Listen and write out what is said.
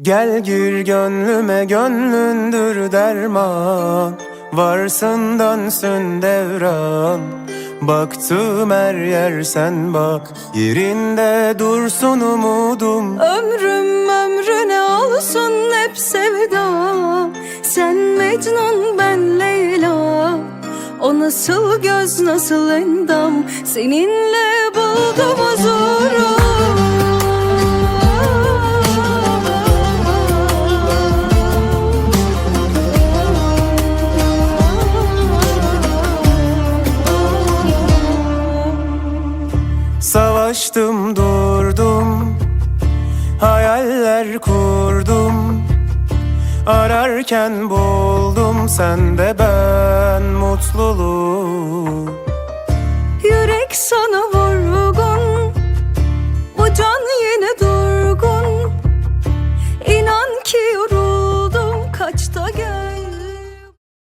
Gel gir gönlüme gönlündür derman. Varsın dönsün devran. Baktım her yer sen bak Yerinde dursun umudum. Ömrüm ömrüne olsun hep sevda. Sen Mecnun ben Leyla. O nasıl göz nasıl endam? Seninle Savaştım durdum. Hayaller kurdum. Ararken buldum sende ben mutluluğu